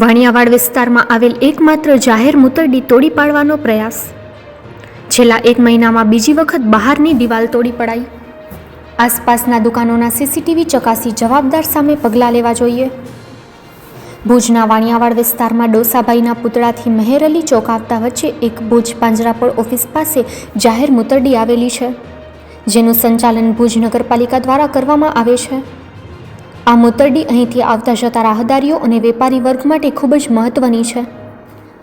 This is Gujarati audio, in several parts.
વાણિયાવાડ વિસ્તારમાં આવેલ એકમાત્ર જાહેર મૂતરડી તોડી પાડવાનો પ્રયાસ. છેલ્લા એક મહિનામાં બીજી વખત બહારની દિવાલ તોડી પડાઈ. આસપાસના દુકાનોના સીસીટીવી ચકાસી જવાબદાર સામે પગલાં લેવા જોઈએ. ભુજના વાણિયાવાડ વિસ્તારમાં ડોસાભાઈના પુતળાથી મહેરઅલી ચોક આવતા વચ્ચે એક ભુજ પાંજરાપોળ ઓફિસ પાસે જાહેર મૂતરડી આવેલી છે, જેનું સંચાલન ભુજ નગરપાલિકા દ્વારા કરવામાં આવે છે. આ મુતરડી અહીંથી આવતા જતા રાહદારીઓ અને વેપારી વર્ગ માટે ખૂબ જ મહત્વની છે.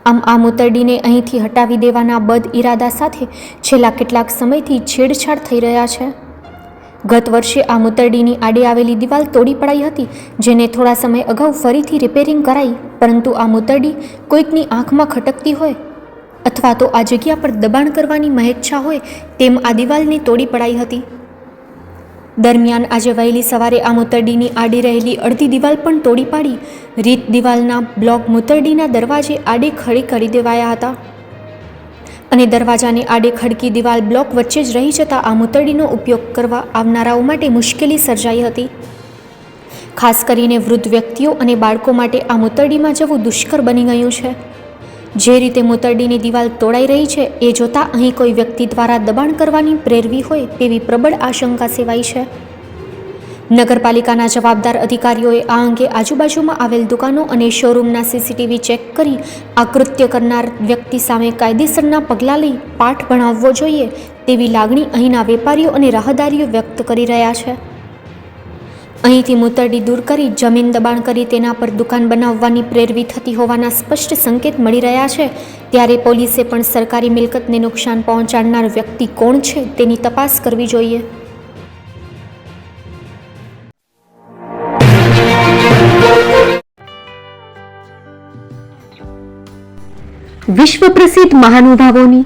આમ આ મુતરડીને અહીંથી હટાવી દેવાના બદ ઇરાદા સાથે છેલ્લા કેટલાક સમયથી છેડછાડ થઈ રહ્યા છે. ગત વર્ષે આ મૂતરડીની આડે આવેલી દિવાલ તોડી પડાઈ હતી, જેને થોડા સમય અગાઉ ફરીથી રિપેરિંગ કરાઈ, પરંતુ આ મુતરડી કોઈકની આંખમાં ખટકતી હોય અથવા તો આ જગ્યા પર દબાણ કરવાની મહેચ્છા હોય તેમ આ દિવાલને તોડી પડાઈ હતી. દરમિયાન આજે વહેલી સવારે આ મુતરડીની આડી રહેલી અડધી દિવાલ પણ તોડી પાડી. રીત દિવાલના બ્લોક મુતરડીના દરવાજે આડે ખડી કરી દેવાયા હતા. અને દરવાજાને આડે ખડકી દિવાલ બ્લોક વચ્ચે જ રહી જતાં આ મૂતરડીનો ઉપયોગ કરવા આવનારાઓ માટે મુશ્કેલી સર્જાઈ હતી. ખાસ કરીને વૃદ્ધ વ્યક્તિઓ અને બાળકો માટે આ મુતરડીમાં જવું દુષ્કર બની ગયું છે. જે રીતે મૂતરડીની દિવાલ તોડાઈ રહી છે, એ જોતાં અહીં કોઈ વ્યક્તિ દ્વારા દબાણ કરવાની પ્રેરવી હોય તેવી પ્રબળ આશંકા સેવાઈ છે. નગરપાલિકાના જવાબદાર અધિકારીઓએ આ અંગે આજુબાજુમાં આવેલ દુકાનો અને શોરૂમના સીસીટીવી ચેક કરી આ કૃત્ય કરનાર વ્યક્તિ સામે કાયદેસરના પગલાં લઈ પાઠ ભણાવવો જોઈએ તેવી લાગણી અહીંના વેપારીઓ અને રાહદારીઓ વ્યક્ત કરી રહ્યા છે. અહીંથી મુતરડી દૂર કરી જમીન દબાણ કરી તેના પર દુકાન બનાવવાની પ્રેરવી થતી હોવાના સ્પષ્ટ સંકેત મળી રહ્યા છે. ત્યારે પોલીસે પણ સરકારી મિલકતને નુકસાન પહોંચાડનાર વ્યક્તિ કોણ છે તેની તપાસ કરવી જોઈએ. વિશ્વ પ્રસિદ્ધ મહાનુભાવોની